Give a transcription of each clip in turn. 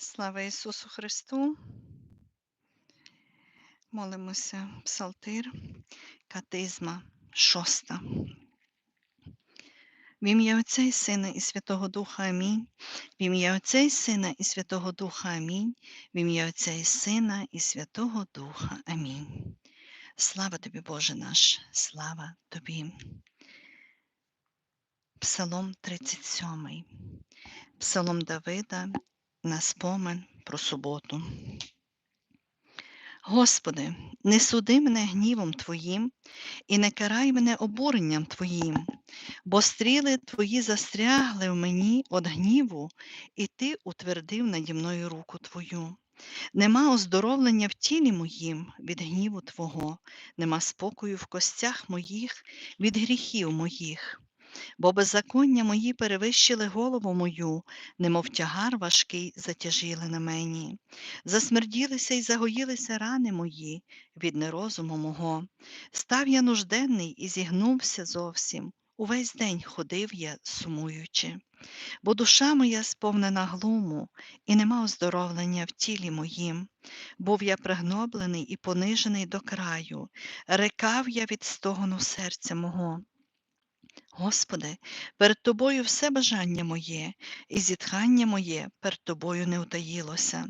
Слава Ісусу Христу! Молимося Псалтир, Катизма, шоста. В ім'я Отця і Сина і Святого Духа Амінь. В ім'я Отця і Сина і Святого Духа Амінь. В ім'я Отця і Сина і Святого Духа Амінь. Слава тобі, Боже наш, слава тобі. Псалом 37. Псалом Давида на спомин про суботу. Господи, не суди мене гнівом Твоїм і не карай мене обуренням Твоїм, бо стріли Твої застрягли в мені від гніву, і Ти утвердив наді мною руку Твою. Нема оздоровлення в тілі моїм від гніву Твого, нема спокою в костях моїх від гріхів моїх. Бо беззаконня мої перевищили голову мою, немов тягар важкий затяжіли на мені. Засмерділися й загоїлися рани мої від нерозуму мого. Став я нужденний і зігнувся зовсім. Увесь день ходив я, сумуючи. Бо душа моя сповнена глуму, і нема оздоровлення в тілі моїм. Був я пригноблений і понижений до краю, рекав я від стогону серця мого. Господи, перед Тобою все бажання моє, і зітхання моє перед Тобою не утаїлося.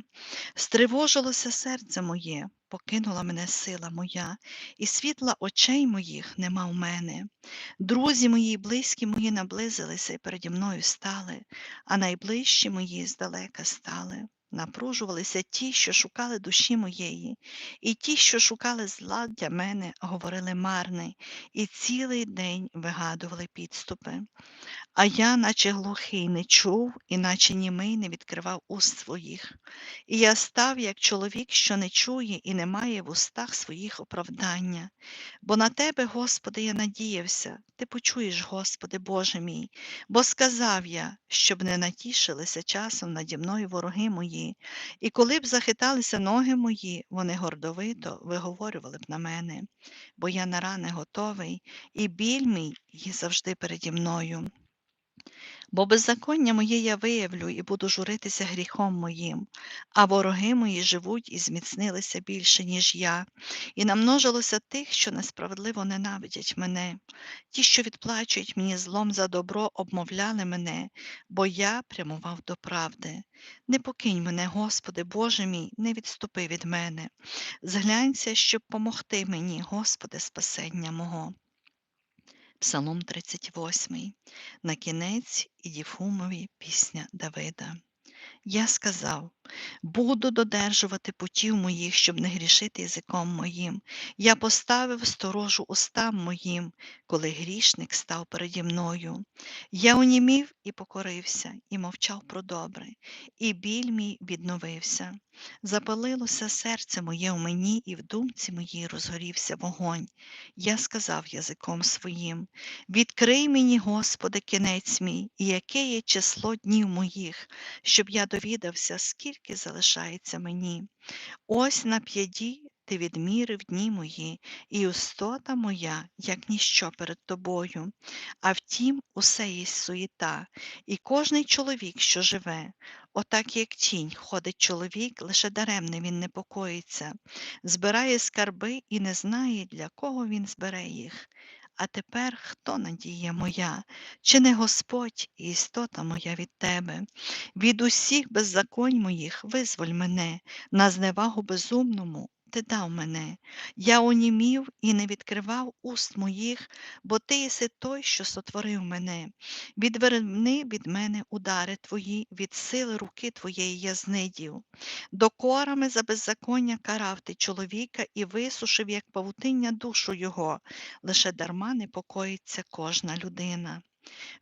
Стривожилося серце моє, покинула мене сила моя, і світла очей моїх нема в мене. Друзі мої, близькі мої наблизилися і переді мною стали, а найближчі мої здалека стали. Напружувалися ті, що шукали душі моєї, і ті, що шукали зла для мене, говорили марне, і цілий день вигадували підступи. А я, наче глухий, не чув, і наче німий не відкривав уст своїх. І я став, як чоловік, що не чує і не має в устах своїх оправдання. Бо на тебе, Господи, я надіявся, ти почуєш, Господи, Боже мій, бо сказав я, щоб не натішилися часом наді мною вороги мої, і коли б захиталися ноги мої, вони гордовито виговорювали б на мене, бо я на рани готовий, і біль мій є завжди переді мною. Бо беззаконня моє я виявлю і буду журитися гріхом моїм, а вороги мої живуть і зміцнилися більше, ніж я, і намножилося тих, що несправедливо ненавидять мене. Ті, що відплачують мені злом за добро, обмовляли мене, бо я прямував до правди. Не покинь мене, Господи, Боже мій, не відступи від мене. Зглянься, щоб помогти мені, Господи, спасення мого. Псалом 38. На кінець і Діфумові пісня Давида. Я сказав: буду додержувати путів моїх, щоб не грішити язиком моїм. Я поставив сторожу устам моїм, коли грішник став переді мною. Я онімів і покорився, і мовчав про добре, і біль мій відновився. Запалилося серце моє в мені, і в думці моїй розгорівся вогонь. Я сказав язиком своїм: Відкрий мені, Господи, кінець мій, і яке є число днів моїх, щоб я довідався, скільки залишається мені. Ось на п'яді ти відмірив дні мої, і устота моя, як ніщо перед тобою. А втім, усе є суєта, і кожний чоловік, що живе, отак, як тінь, ходить чоловік, лише даремне він непокоїться, збирає скарби і не знає, для кого він збере їх. А тепер хто надія моя, чи не Господь і істота моя від тебе? Від усіх беззаконь моїх визволь мене, на зневагу безумному ти дав мене. Я онімів і не відкривав уст моїх, бо ти єси той, що сотворив мене. Відверни від мене удари твої, від сили руки твоєї я знидів. Докорами за беззаконня карав ти чоловіка і висушив, як павутиння душу його, лише дарма непокоїться кожна людина.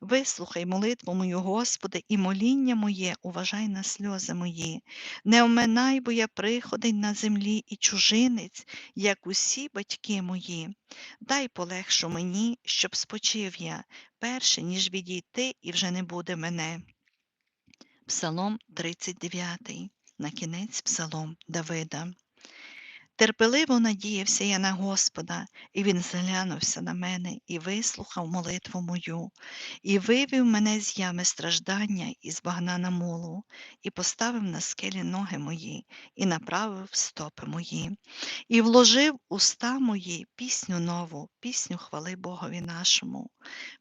Вислухай молитву мою, Господи, і моління моє уважай на сльози мої. Не оминай, бо я приходень на землі і чужинець, як усі батьки мої. Дай полегшу мені, щоб спочив я, перше, ніж відійти, і вже не буде мене. Псалом 39. На кінець Псалом Давида. Терпеливо надіявся я на Господа, і Він зглянувся на мене і вислухав молитву мою, і вивів мене з ями страждання і з багна на мулу, і поставив на скелі ноги мої, і направив стопи мої, і вложив уста мої пісню нову, пісню хвали Богові нашому.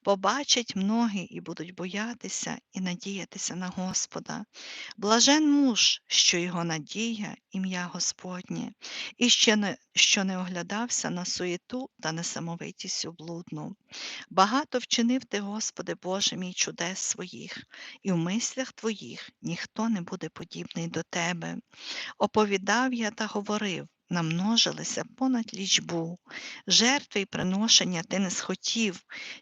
Побачать многі і будуть боятися і надіятися на Господа. Блажен муж, що його надія, ім'я Господнє, і ще не, що не оглядався на суєту та несамовитість облудну. Багато вчинив ти, Господи, Боже мій чудес своїх, і в мислях твоїх ніхто не буде подібний до тебе. Оповідав я та говорив, намножилися понад лічбу, жертви й приношення ти не схотів,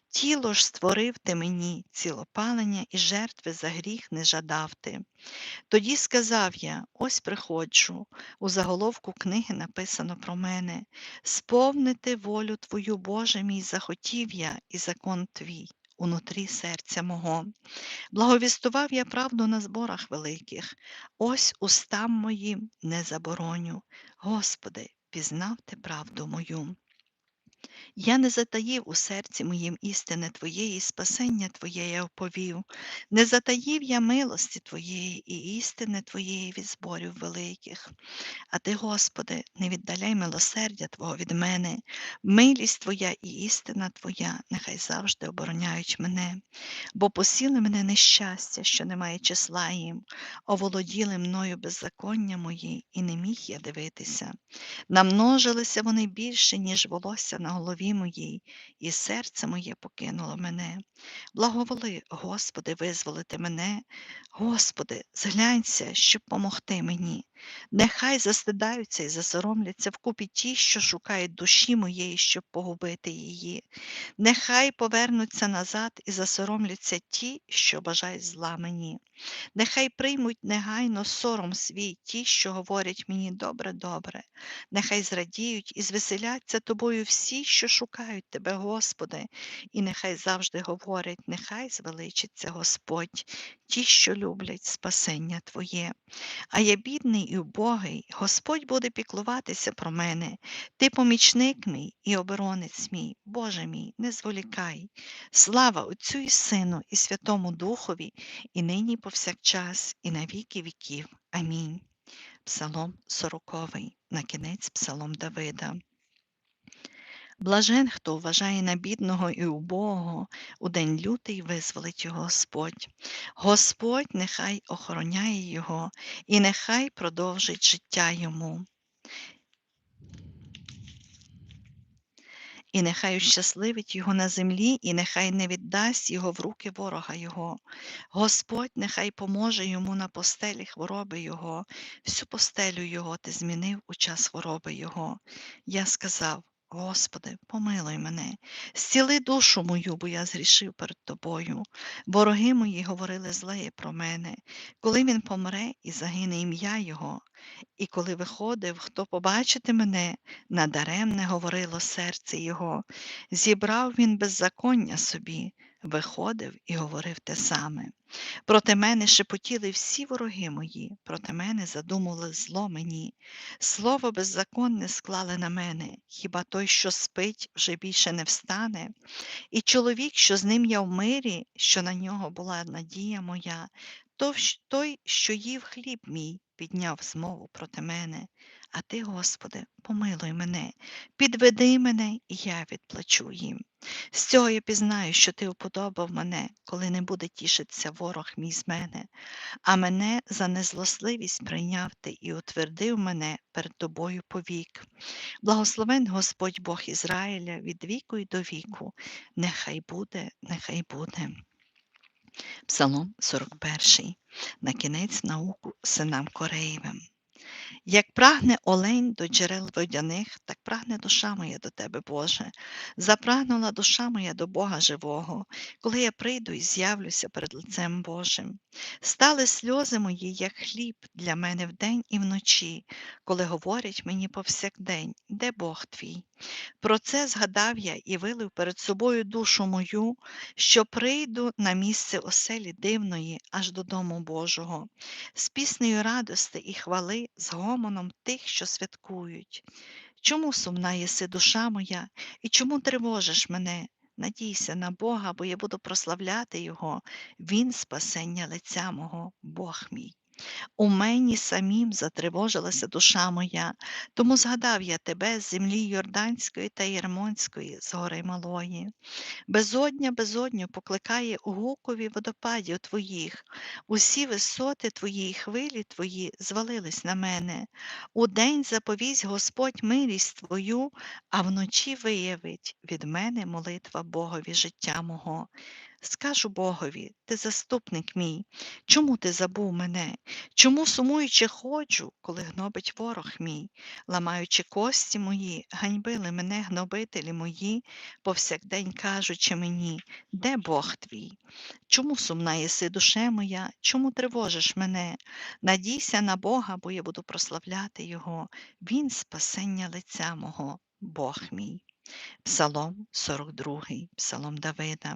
тіло ж створив ти мені, цілопалення і жертви за гріх не жадав ти. Тоді сказав я: ось приходжу. У заголовку книги написано про мене сповнити волю Твою, Боже мій, захотів я, і закон твій унутрі серця мого. Благовістував я правду на зборах великих, ось устам моїм не забороню. Господи, пізнав ти правду мою. Я не затаїв у серці моїм істини Твоєї, спасення Твоє я оповів, не затаїв я милості Твоєї і істини Твоєї від зборів великих. А Ти, Господи, не віддаляй милосердя Твого від мене, милість Твоя і істина Твоя, нехай завжди обороняють мене, бо посіли мене нещастя, що немає числа їм, оволоділи мною беззаконня мої, і не міг я дивитися. Намножилися вони більше, ніж волосся на голові моїй, і серце моє покинуло мене. Благоволи, Господи, визволити мене, Господи, зглянься, щоб помогти мені. Нехай застидаються і засоромляться вкупі ті, що шукають душі моєї, щоб погубити її. Нехай повернуться назад і засоромляться ті, що бажають зла мені. Нехай приймуть негайно сором свій ті, що говорять мені добре, добре. Нехай зрадіють і звеселяться тобою всі, що шукають тебе, Господи, і нехай завжди говорять, нехай звеличиться Господь, ті, що люблять спасення Твоє. А я бідний і убогий, Господь буде піклуватися про мене. Ти помічник мій і оборонець мій, Боже мій, не зволікай. Слава Отцю і Сину, і Святому Духові, і нині повсякчас, і на віки віків. Амінь. Псалом 40, на кінець Псалом Давида. Блажен, хто вважає на бідного і убогого, у день лютий визволить його Господь. Господь нехай охороняє його і нехай продовжить життя йому. І нехай щасливить його на землі, і нехай не віддасть його в руки ворога його. Господь нехай поможе йому на постелі хвороби його, всю постелю його ти змінив у час хвороби його. Я сказав: Господи, помилуй мене, зціли душу мою, бо я зрішив перед тобою. Вороги мої говорили злеє про мене, коли він помре і загине ім'я Його. І коли виходив, хто побачити мене, надаремне говорило серце його. Зібрав він беззаконня собі, виходив і говорив те саме. Проти мене шепотіли всі вороги мої, проти мене задумали зло мені. Слово беззаконне склали на мене, хіба той, що спить, вже більше не встане. І чоловік, що з ним я в мирі, що на нього була надія моя, то той, що їв хліб мій, підняв змову проти мене. А ти, Господи, помилуй мене, підведи мене, і я відплачу їм. З цього я пізнаю, що ти уподобав мене, коли не буде тішитися ворог мій з мене, а мене за незлосливість прийняв ти і утвердив мене перед тобою повік. Благословен Господь Бог Ізраїля від віку й до віку. Нехай буде, нехай буде. Псалом 41. На кінець науку синам Кореєвим. Як прагне олень до джерел водяних, так прагне душа моя до тебе, Боже. Запрагнула душа моя до Бога живого, коли я прийду і з'явлюся перед лицем Божим. Стали сльози мої, як хліб для мене вдень і вночі, коли говорять мені повсякдень, де Бог твій. Про це згадав я і вилив перед собою душу мою, що прийду на місце оселі дивної аж до дому Божого, з піснею радости і хвали, з гомоном тих, що святкують. Чому сумна єси душа моя, і чому тривожиш мене? Надійся на Бога, бо я буду прославляти Його, Він спасення лиця мого, Бог мій. У мені самім затривожилася душа моя, тому згадав я тебе з землі Йорданської та Єрмонської, з гори малої. Безодня безодню покликає у гукові водопадів твоїх, усі висоти твої хвилі твої звалились на мене. Удень заповість Господь милість твою, а вночі виявить від мене молитва Богові життя мого. Скажу Богові, ти заступник мій, чому ти забув мене? Чому сумуючи ходжу, коли гнобить ворог мій, ламаючи кості мої, ганьбили мене гнобителі мої, повсякдень кажучи мені, де Бог твій? Чому сумна єси душе моя, чому тривожиш мене? Надійся на Бога, бо я буду прославляти Його, Він спасення лиця мого, Бог мій. Псалом 42, Псалом Давида.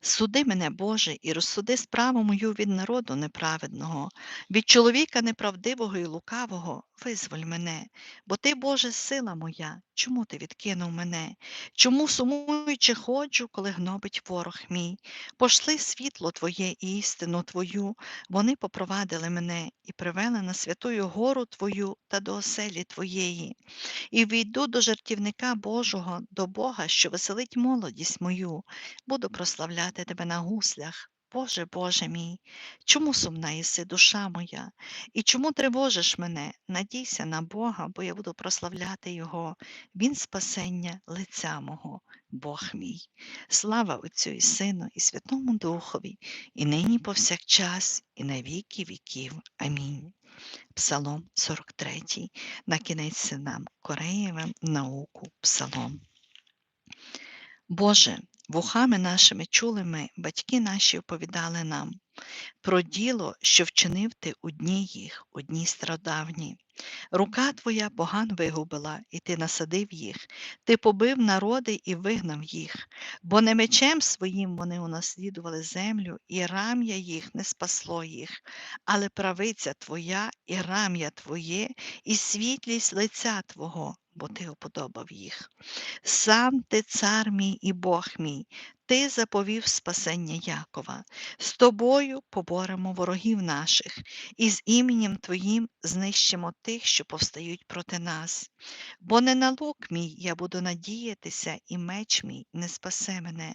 Суди мене, Боже, і розсуди справу мою від народу неправедного, від чоловіка неправдивого і лукавого. Визволь мене, бо ти, Боже, сила моя, чому ти відкинув мене? Чому сумуючи ходжу, коли гнобить ворог мій? Пошли світло Твоє і істину Твою, вони попровадили мене і привели на святую гору Твою та до оселі Твоєї, і війду до жартівника Божого, до Бога, що веселить молодість мою, буду прославляти Тебе на гуслях. Боже, Боже мій, чому сумна єси душа моя, і чому тривожиш мене? Надійся на Бога, бо я буду прославляти Його, Він спасення лиця мого, Бог мій. Слава Отцю і Сину, і Святому Духові, і нині повсякчас, і на віки віків. Амінь. Псалом 43. На кінець нам Кореєвим науку Псалом. Боже, вухами нашими чули ми, батьки наші оповідали нам про діло, що вчинив ти у дні їх, у дні страдавні. Рука твоя поган вигубила, і ти насадив їх, ти побив народи і вигнав їх, бо не мечем своїм вони унаслідували землю, і рам'я їх не спасло їх, але правиця твоя, і рам'я твоє, і світлість лиця Твого, бо ти уподобав їх. Сам ти цар мій і Бог мій, ти заповів спасення Якова. З тобою поборемо ворогів наших, і з іменем Твоїм знищимо тих, що повстають проти нас. Бо не на лук мій я буду надіятися, і меч мій не спасе мене,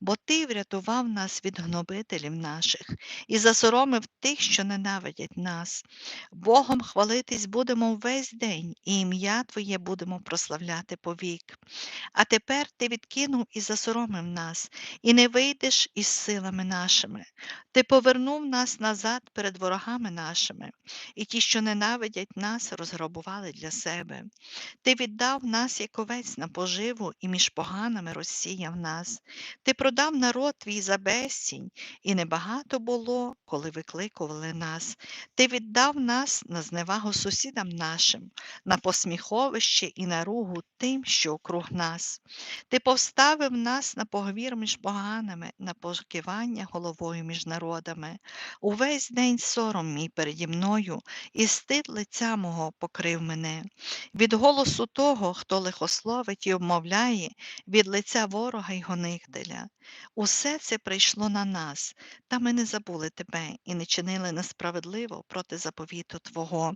бо ти врятував нас від гнобителів наших і засоромив тих, що ненавидять нас. Богом хвалитись будемо весь день, і ім'я Твоє будемо прославляти повік. А тепер ти відкинув і засоромив нас, і не вийдеш із силами нашими. Ти повернув нас назад перед ворогами нашими, і ті, що ненавидять нас, розграбували для себе. Ти віддав нас, як овець на поживу, і між поганими розсіяв нас. Ти продав народ твій за безцінь, і небагато було, коли викликували нас. Ти віддав нас на зневагу сусідам нашим, на посміховище і на ругу тим, що округ нас. Ти поставив нас на поговір між поганими, на покивання головою між народами. Увесь день сором мій переді мною, і стид лиця мого покрив мене. Від голосу того, хто лихословить і обмовляє, від лиця ворога й гонителя. Усе це прийшло на нас, та ми не забули тебе і не чинили несправедливо проти заповіту Твого,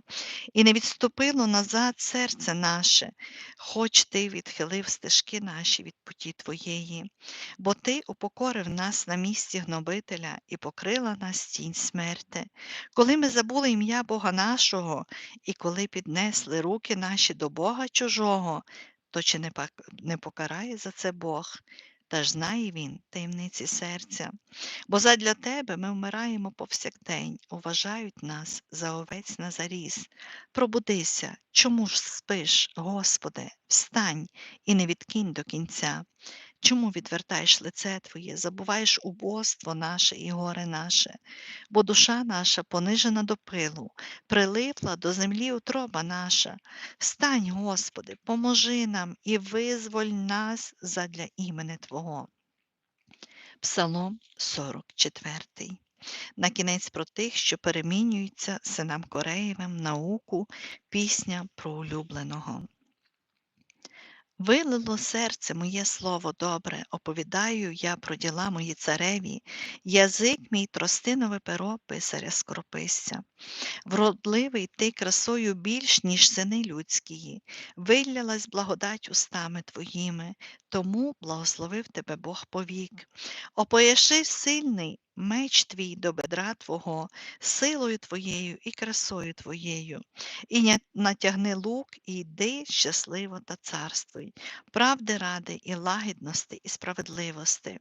і не відступило назад серце наше, хоч ти відхилив стежки наші від путі Твоєї, бо Ти упокорив нас на місці гнобителя і покрила нас тінь смерти. Коли ми забули ім'я Бога нашого, і коли піднесли руки наші до Бога чужого, то чи не покарає за це Бог? Та ж знає він таємниці серця, бо задля тебе ми вмираємо повсякдень, уважають нас за овець на заріз. Пробудися, чому ж спиш, Господи, встань і не відкинь до кінця. Чому відвертаєш лице Твоє, забуваєш убоство наше і горе наше, бо душа наша понижена до пилу, прилипла до землі утроба наша. Стань, Господи, поможи нам і визволь нас задля імени Твого. Псалом 44. На кінець про тих, що перемінюються синам Кореєвим, науку, пісня про улюбленого. Вилило серце моє слово добре, оповідаю я про діла мої цареві, язик мій тростинове перо писаря скорописця. Вродливий ти красою більш, ніж сини людські, виллялась благодать устами твоїми, тому благословив тебе Бог повік. Опояши сильний меч твій до бедра Твого, силою Твоєю і красою Твоєю, і натягни лук, і йди щасливо та царствуй, правди ради, і лагідності, і справедливості.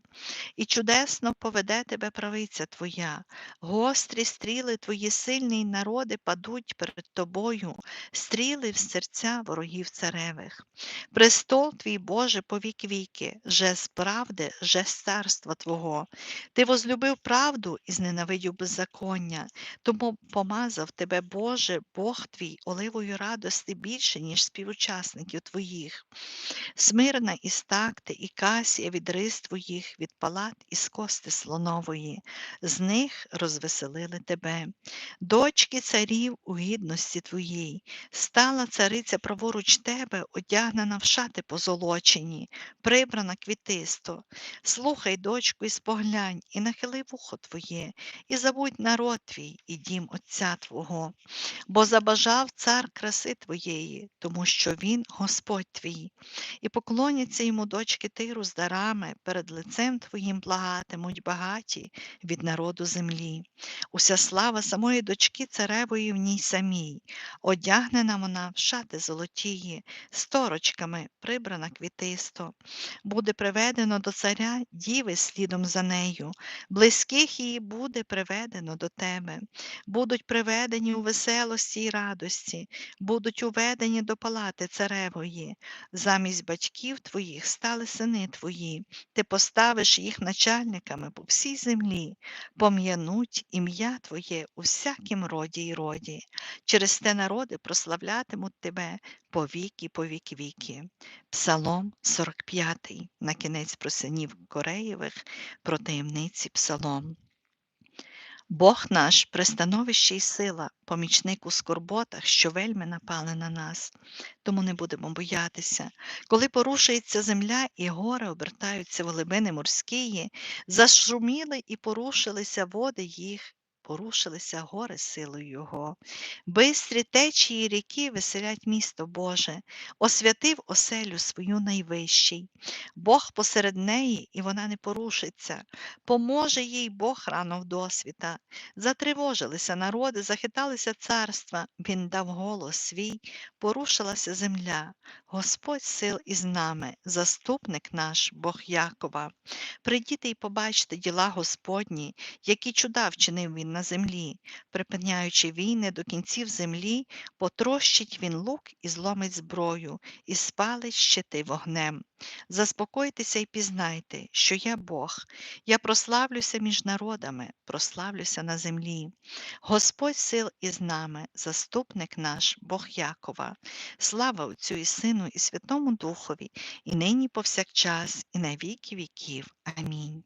І чудесно поведе тебе правиця Твоя, гострі стріли Твої сильні народи падуть перед тобою, стріли в серця ворогів царевих. Престол твій, Боже, повік віки, же з правди, же з царства Твого. Ти возлюбив правду і зненавидів беззаконня, тому помазав тебе, Боже, Бог твій, оливою радости більше, ніж співучасників твоїх. Смирна із такти, і касія від рис твоїх, від палат із кости слонової, з них розвеселили тебе. Дочки царів у гідності твоїй, стала цариця праворуч тебе, одягнена в шати позолочені, прибрана квітисто. Слухай, дочку, і споглянь, і нахили вухо твоє, і забудь народ твій, і дім Отця Твого, бо забажав цар краси твоєї, тому що він Господь твій, і поклоняться йому дочки тиру з дарами, перед лицем твоїм благатимуть багаті від народу землі. Уся слава самої дочки царевої в ній самій, одягнена вона в шати золотії, сторочками прибрана квітисто, буде приведено до царя діви слідом за нею, близьких її буде приведено до тебе, будуть приведені у веселості й радості, будуть уведені до палати царевої. Замість батьків твоїх стали сини твої, ти поставиш їх начальниками по всій землі, пом'януть ім'я Твоє у всякім роді й роді. Через те народи прославлятимуть тебе по віки, по вік віки. Псалом 45, на кінець про синів Кореєвих, про таємниці Псалом. Бог наш пристановище й сила, помічник у скорботах, що вельми напали на нас, тому не будемо боятися. Коли порушується земля і гори обертаються в глибини морські, зашуміли і порушилися води їх, порушилися гори силою Його. Бистрі течії ріки веселять місто Боже, освятив оселю свою найвищий. Бог посеред неї, і вона не порушиться. Поможе їй Бог рано в досвіта. Затривожилися народи, захиталися царства, Він дав голос свій, порушилася земля. Господь сил із нами, заступник наш, Бог Якова. Прийдіте і побачте діла Господні, які чуда вчинив Він на землі, припиняючи війни до кінців землі, потрощить він лук і зломить зброю, і спалить щити вогнем. Заспокойтеся і пізнайте, що я Бог, я прославлюся між народами, прославлюся на землі. Господь сил із нами, заступник наш, Бог Якова, слава Отцю і Сину, і Святому Духові, і нині повсякчас, і на віки віків. Амінь.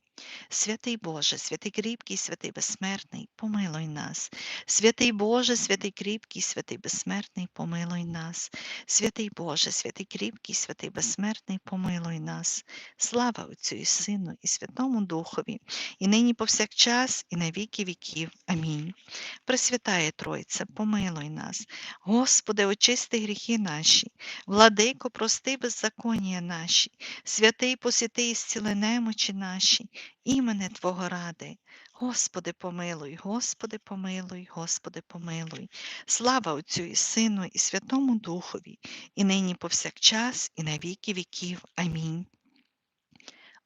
Святий Боже, святий кріпкий, святий безсмертний, помилуй нас. Святий Боже, святий кріпкий, святий безсмертний, помилуй нас. Святий Боже, святий кріпкий, святий безсмертний, помилуй нас. Слава Отцю і Сину, і Святому Духові, і нині повсякчас, і на віки віків. Амінь. Пресвятає Тройця, помилуй нас. Господи, очисти гріхи наші, владико, прости беззаконня наші, святий посіти і зціли немочі наші імене Твого ради. Господи, помилуй, Господи, помилуй, Господи, помилуй. Слава Отцю і Сину, і Святому Духові, і нині повсякчас, і на віки віків. Амінь.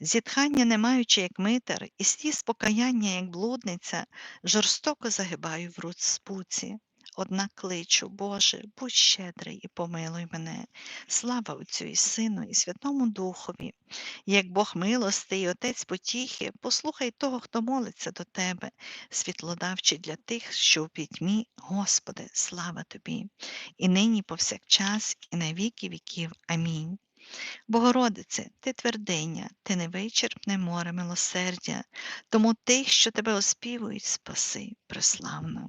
Зітхання, не маючи, як митар, і сліз покаяння, як блудниця, жорстоко загибаю в спуці. Однак кличу, Боже, будь щедрий і помилуй мене. Слава Отцю і Сину, і Святому Духові. Як Бог милостий і Отець потіхи, послухай того, хто молиться до Тебе, світлодавчий для тих, що в пітьмі, Господи, слава Тобі, і нині повсякчас, і на віки віків. Амінь. Богородице, ти твердиня, ти невичерпне море милосердя, тому тих, що тебе оспівують, спаси, преславно.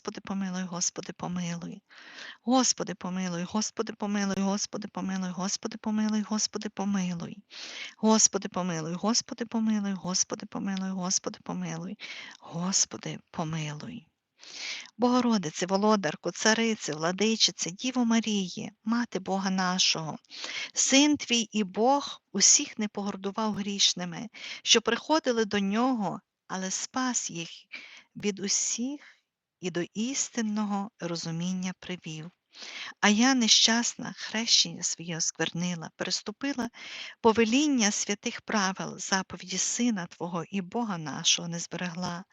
помилуй, Господи, помилуй. Господи, помилуй, Господи, помилуй, Господи, помилуй, Господи, помилуй, Господи, помилуй. Господи, помилуй, Господи, помилуй, Господи, помилуй, Господи, помилуй, Господи, помилуй. Богородице, володарко, царице, владичице, Діво Марії, Мати Бога нашого, Син твій і Бог усіх не погордував грішними, що приходили до нього, але спас їх від усіх і до істинного розуміння привів. А я нещасна, хрещення своє осквернила, переступила повеління святих правил, заповіді Сина Твого і Бога нашого не зберегла.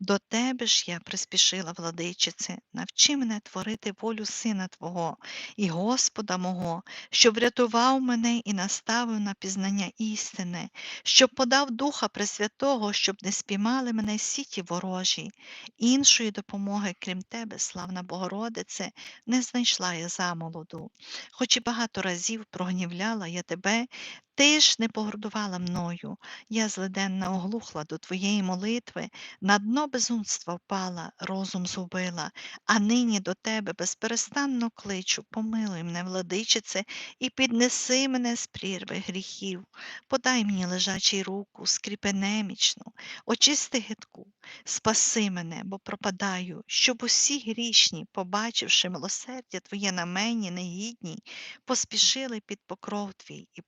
До Тебе ж я приспішила, владичице, навчи мене творити волю Сина Твого і Господа мого, щоб врятував мене і наставив на пізнання істини, щоб подав Духа Пресвятого, щоб не спіймали мене сіті ворожі. Іншої допомоги, крім Тебе, славна Богородице, не знайшла знайшла я замолоду, хоч і багато разів прогнівляла я тебе, ти ж не погордувала мною. Я злиденна оглухла до твоєї молитви, на дно безумства впала, розум згубила, а нині до тебе безперестанно кличу, помилуй мене, владичице, і піднеси мене з прірви гріхів, подай мені лежачий руку, скріпи немічну, очисти гидку, спаси мене, бо пропадаю, щоб усі грішні, побачивши милосердя Твоє на мені негідній, поспішили під покров твій і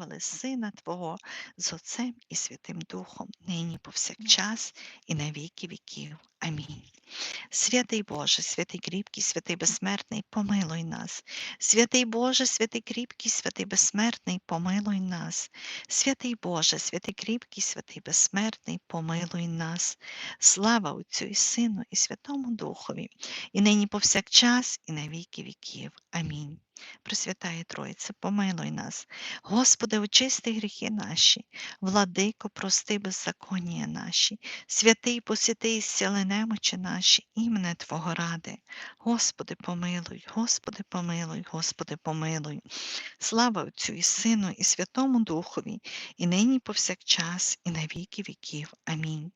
прославили Сина Твого з Отцем і Святим Духом, нині повсякчас, і на віки віків. Амінь. Святий Боже, святий кріпкий, святий безсмертний, помилуй нас. Святий Боже, святий кріпкий, святий безсмертний, помилуй нас. Святий Боже, святий кріпкий, святий безсмертний, помилуй нас. Слава Отцю і Сину, і Святому Духові, і нині повсякчас, і на віки віків. Амінь. Пресвятає Троїце, помилуй нас. Господи, очисти гріхи наші, владико, прости беззаконня наші, святий посіти і зціли немочі наші, імене Твого ради. Господи, помилуй, Господи, помилуй, Господи, помилуй. Слава Отцю і Сину, і Святому Духові, і нині повсякчас, і на віки віків. Амінь.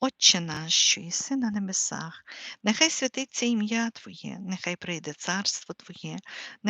Отче наш, що єси на небесах, нехай святиться ім'я Твоє, нехай прийде царство Твоє,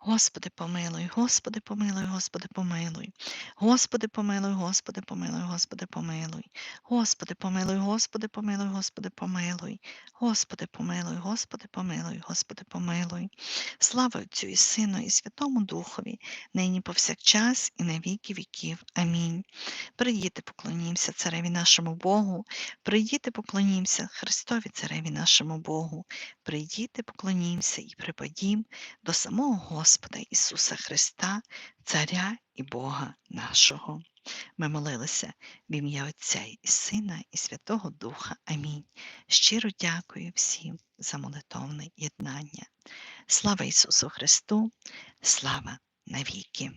Господи, помилуй, Господи, помилуй, Господи, помилуй. Господи, помилуй, Господи, помилуй, Господи, помилуй. Господи, помилуй, Господи, помилуй, Господи, помилуй. Господи, помилуй, Господи, помилуй, Господи, помилуй. Слава Отцю і Сину, і Святому Духові, нині повсякчас, і на віки віків. Амінь. Прийдіте, поклонімося Цареві нашому Богу, прийдіте, поклонімося Христові Цареві нашому Богу, прийдіте, поклонімося і припадім до самого Господа Ісуса Христа, Царя і Бога нашого. Ми молилися в ім'я Отця і Сина, і Святого Духа. Амінь. Щиро дякую всім за молитовне єднання. Слава Ісусу Христу, слава навіки!